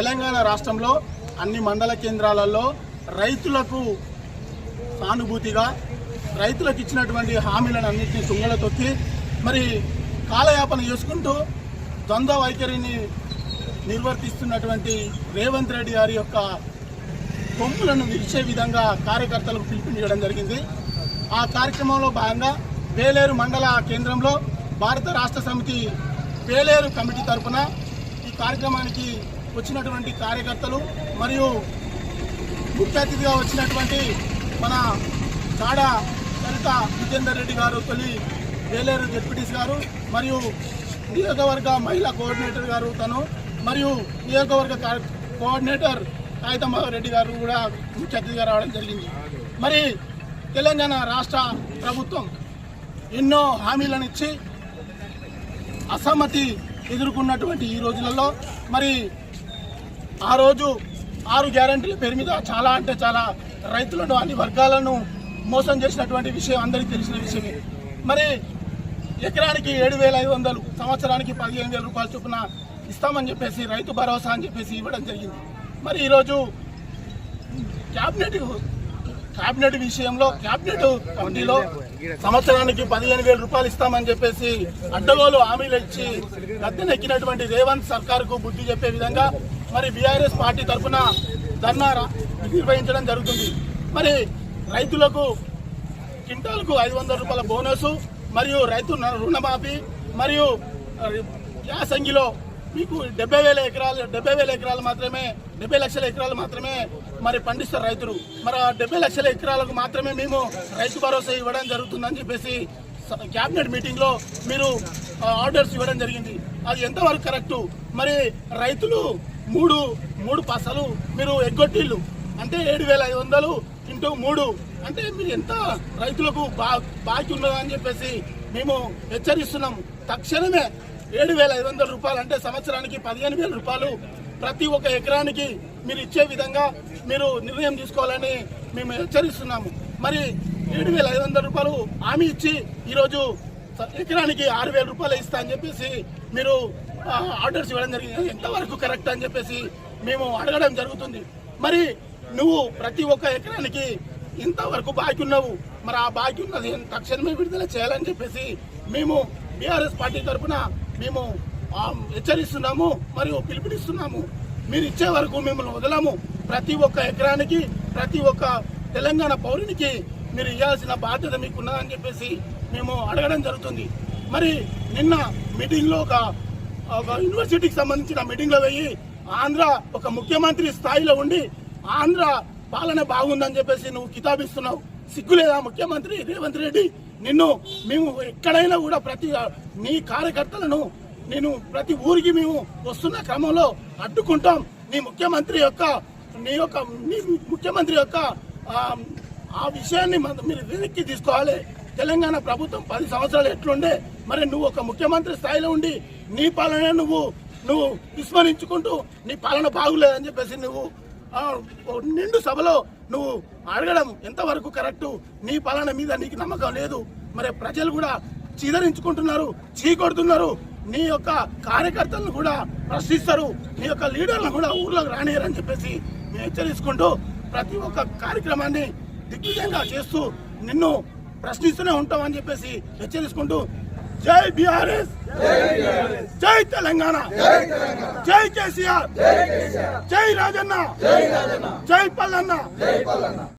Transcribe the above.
తెలంగాణ రాష్ట్రంలో అన్ని మండల కేంద్రాలలో రైతులకు సానుభూతిగా రైతులకు ఇచ్చినటువంటి హామీలను అన్నింటినీ తుంగల తొక్కి మరి కాలయాపన చేసుకుంటూ ద్వంద్వ వైఖరిని నిర్వర్తిస్తున్నటువంటి రేవంత్ రెడ్డి గారి యొక్క కొమ్ములను విరిచే విధంగా కార్యకర్తలకు పిలుపునివ్వడం జరిగింది. ఆ కార్యక్రమంలో భాగంగా వేలేరు మండల కేంద్రంలో భారత రాష్ట్ర సమితి వేలేరు కమిటీ తరపున ఈ కార్యక్రమానికి వచ్చినటువంటి కార్యకర్తలు మరియు ముఖ్య అతిథిగా వచ్చినటువంటి మన కాడ లలిత జితేందర్ రెడ్డి గారు తొలి వేలేరు డిప్యూటీస్ గారు మరియు నియోజకవర్గ మహిళా కోఆర్డినేటర్ గారు తను మరియు నియోజకవర్గ కోఆర్డినేటర్ కాగితమ్మ రెడ్డి గారు కూడా ముఖ్య అతిథిగా రావడం జరిగింది. మరి తెలంగాణ రాష్ట్ర ప్రభుత్వం ఎన్నో హామీలను ఇచ్చి అసమ్మతి ఎదుర్కొన్నటువంటి ఈ రోజులలో మరి ఆ రోజు ఆరు గ్యారంటీల పేరు మీద చాలా అంటే చాలా రైతులను అన్ని వర్గాలను మోసం చేసినటువంటి విషయం అందరికీ తెలిసిన విషయమే. మరి ఎకరానికి ఏడు వేల ఐదు వందలు సంవత్సరానికి పదిహేను వేల రూపాయల చొప్పున ఇస్తామని చెప్పేసి రైతు భరోసా అని చెప్పేసి ఇవ్వడం జరిగింది. మరి ఈరోజు క్యాబినెట్ క్యాబినెట్ విషయంలో క్యాబినెట్ కమిటీలో సంవత్సరానికి పదిహేను వేల రూపాయలు ఇస్తామని చెప్పేసి అడ్డగోలు హామీలు ఇచ్చి గద్దెనెక్కినటువంటి రేవంత్ సర్కార్కు బుద్ధి చెప్పే విధంగా మరి బీఆర్ఎస్ పార్టీ తరఫున ధర్నా నిర్వహించడం జరుగుతుంది. మరి రైతులకు క్వింటాల్కు ఐదు వందల రూపాయల బోనస్ మరియు రైతు రుణమాఫీ మరియు యాసంగిలో మీకు డెబ్బై వేల ఎకరాలు డెబ్బై వేల ఎకరాలు మాత్రమే డెబ్బై లక్షల ఎకరాలు మాత్రమే మరి పండిస్తారు రైతులు. మరి ఆ డెబ్బై లక్షల ఎకరాలకు మాత్రమే మేము రైతు భరోసా ఇవ్వడం జరుగుతుందని చెప్పేసి క్యాబినెట్ మీటింగ్లో మీరు ఆర్డర్స్ ఇవ్వడం జరిగింది. అది ఎంతవరకు కరెక్ట్? మరి రైతులు మూడు మూడు పసలు మీరు ఎగ్గొట్టిళ్ళు. అంటే ఏడు వేల ఐదు వందలు ఇంటూ మూడు. అంటే మీరు ఎంత రైతులకు బా బాకీ ఉన్నదని చెప్పేసి మేము హెచ్చరిస్తున్నాం తక్షణమే ఏడు వేల ఐదు వందల రూపాయలు అంటే సంవత్సరానికి పదిహేను వేల రూపాయలు. ప్రతి ఒక్క ఎకరానికి మీరు ఇచ్చే విధంగా మీరు నిర్ణయం తీసుకోవాలని మేము హెచ్చరిస్తున్నాము. మరి ఏడు వేల ఐదు వందల రూపాయలు హామీ ఇచ్చి ఈరోజు ఎకరానికి ఆరు వేల రూపాయలు ఇస్తా అని చెప్పేసి మీరు ఆర్డర్స్ ఇవ్వడం జరిగింది. ఎంతవరకు కరెక్ట్ అని చెప్పేసి మేము అడగడం జరుగుతుంది. మరి నువ్వు ప్రతి ఒక్క ఎకరానికి ఇంతవరకు బాకీ ఉన్నావు. మరి ఆ బాకీ ఉన్నది తక్షణమే విడుదల చేయాలని చెప్పేసి మేము బీఆర్ఎస్ పార్టీ తరఫున మేము హెచ్చరిస్తున్నాము మరియు పిలుపునిస్తున్నాము. మీరు ఇచ్చే వరకు మిమ్మల్ని వదలము. ప్రతి ఒక్క ఎకరానికి ప్రతి ఒక్క తెలంగాణ పౌరునికి మీరు ఇవ్వాల్సిన బాధ్యత మీకు ఉన్నదని చెప్పేసి మేము అడగడం జరుగుతుంది. మరి నిన్న మీటింగ్లో ఒక ఒక యూనివర్సిటీకి సంబంధించిన మీటింగ్లో పోయి ఆంధ్ర ఒక ముఖ్యమంత్రి స్థాయిలో ఉండి ఆంధ్ర పాలన బాగుందని చెప్పేసి నువ్వు కితాబిస్తున్నావు. సిగ్గులేదా? ముఖ్యమంత్రి రేవంత్ రెడ్డి నిన్ను మేము ఎక్కడైనా కూడా ప్రతి నీ కార్యకర్తలను నేను ప్రతి ఊరికి మేము వస్తున్న క్రమంలో అడ్డుకుంటాం. నీ ముఖ్యమంత్రి యొక్క నీ యొక్క నీ ముఖ్యమంత్రి యొక్క ఆ, విషయాన్ని మీరు వెనక్కి తీసుకోవాలి. తెలంగాణ ప్రభుత్వం పది సంవత్సరాలు ఎట్లుండే మరి నువ్వు ఒక ముఖ్యమంత్రి స్థాయిలో ఉండి నీ పాలన నువ్వు నువ్వు విస్మరించుకుంటూ నీ పాలన బాగులేదని చెప్పేసి నువ్వు నిండు సభలో నువ్వు అడగడం ఎంతవరకు కరెక్టు? నీ పాలన మీద నీకు నమ్మకం లేదు. మరి ప్రజలు కూడా చీదరించుకుంటున్నారు చీకొడుతున్నారు. నీ యొక్క కార్యకర్తలను కూడా ప్రశ్నిస్తారు. నీ యొక్క లీడర్లను కూడా ఊర్లోకి రానియరని చెప్పేసి మేము హెచ్చరించుకుంటూ ప్రతి ఒక్క కార్యక్రమాన్ని దిగ్విజయంగా చేస్తూ నిన్ను ప్రశ్నిస్తూనే ఉంటామని చెప్పేసి హెచ్చరించుకుంటూ జై బీఆర్ఎస్! జై తెలంగాణ. జై కేసీఆర్. జై రాజన్న. జై పల్లన్న.